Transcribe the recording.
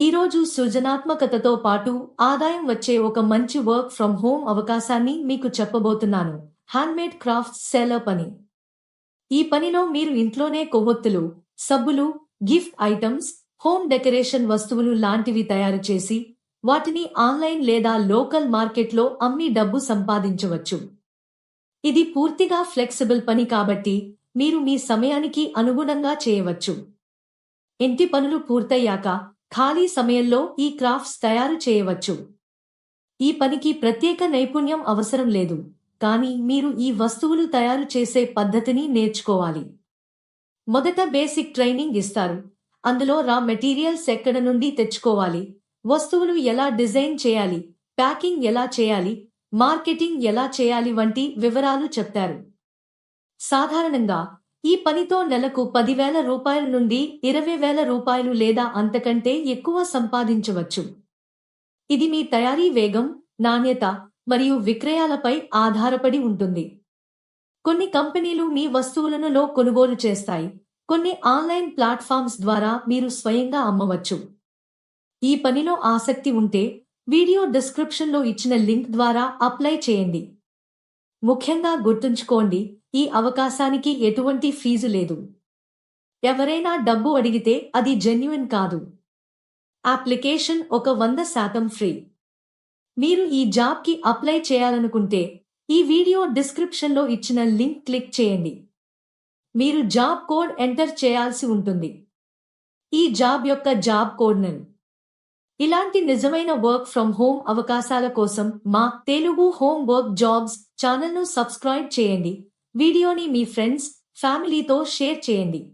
ఈరోజు సృజనాత్మకతతో పాటు ఆదాయం వచ్చే ఒక మంచి వర్క్ ఫ్రం హోమ్ అవకాశాన్ని మీకు చెప్పబోతున్నాను. హ్యాండ్మేడ్ క్రాఫ్ట్స్ సెలర్ పని. ఈ పనిలో మీరు ఇంట్లోనే కొవ్వొత్తులు సబ్బులు గిఫ్ట్ ఐటమ్స్ హోమ్ డెకరేషన్ వస్తువులు లాంటివి తయారు చేసి వాటిని ఆన్లైన్ లేదా లోకల్ మార్కెట్లో అమ్మి డబ్బు సంపాదించవచ్చు. ఇది పూర్తిగా ఫ్లెక్సిబుల్ పని కాబట్టి మీరు మీ సమయానికి అనుగుణంగా చేయవచ్చు. ఇంటి పనులు పూర్తయ్యాక ఖాళీ సమయంలో ఈ క్రాఫ్ట్స్ తయారు చేయవచ్చు. ఈ పనికి ప్రత్యేక నైపుణ్యం అవసరం లేదు కానీ మీరు ఈ వస్తువులు తయారు చేసే పద్ధతిని నేర్చుకోవాలి. మొదట బేసిక్ ట్రైనింగ్ ఇస్తారు. అందులో రా మెటీరియల్స్ ఎక్కడ నుండి తెచ్చుకోవాలి వస్తువులు ఎలా డిజైన్ చేయాలి ప్యాకింగ్ ఎలా చేయాలి మార్కెటింగ్ ఎలా చేయాలి వంటి వివరాలు చెప్తారు. సాధారణంగా ఈ పనితో నెలకు పదివేల రూపాయల నుండి ఇరవై వేల రూపాయలు లేదా అంతకంటే ఎక్కువ సంపాదించవచ్చు. ఇది మీ తయారీ వేగం నాణ్యత మరియు విక్రయాలపై ఆధారపడి ఉంటుంది. కొన్ని కంపెనీలు మీ వస్తువులను లో కొనుగోలు చేస్తాయి. కొన్ని ఆన్లైన్ ప్లాట్ఫామ్స్ ద్వారా మీరు స్వయంగా అమ్మవచ్చు. ఈ పనిలో ఆసక్తి ఉంటే వీడియో డిస్క్రిప్షన్లో ఇచ్చిన లింక్ ద్వారా అప్లై చేయండి. ముఖ్యంగా గుర్తుంచుకోండి ఈ అవకాశానికి ఎటువంటి ఫీజు లేదు. ఎవరైనా డబ్బు అడిగితే అది జెన్యున్ కాదు. అప్లికేషన్ ఒక వంద శాతం ఫ్రీ. మీరు ఈ జాబ్కి అప్లై చేయాలనుకుంటే ఈ వీడియో డిస్క్రిప్షన్లో ఇచ్చిన లింక్ క్లిక్ చేయండి. మీరు జాబ్ కోడ్ ఎంటర్ చేయాల్సి ఉంటుంది. ఈ జాబ్ యొక్క జాబ్ కోడ్నల్ ఇలాంటి నిజమైన వర్క్ ఫ్రమ్ హోమ్ అవకాశాల కోసం మా తెలుగు హోమ్ వర్క్ జాబ్స్ ఛానల్ను సబ్స్క్రైబ్ చేయండి. వీడియోని మీ ఫ్రెండ్స్ ఫ్యామిలీతో షేర్ చేయండి.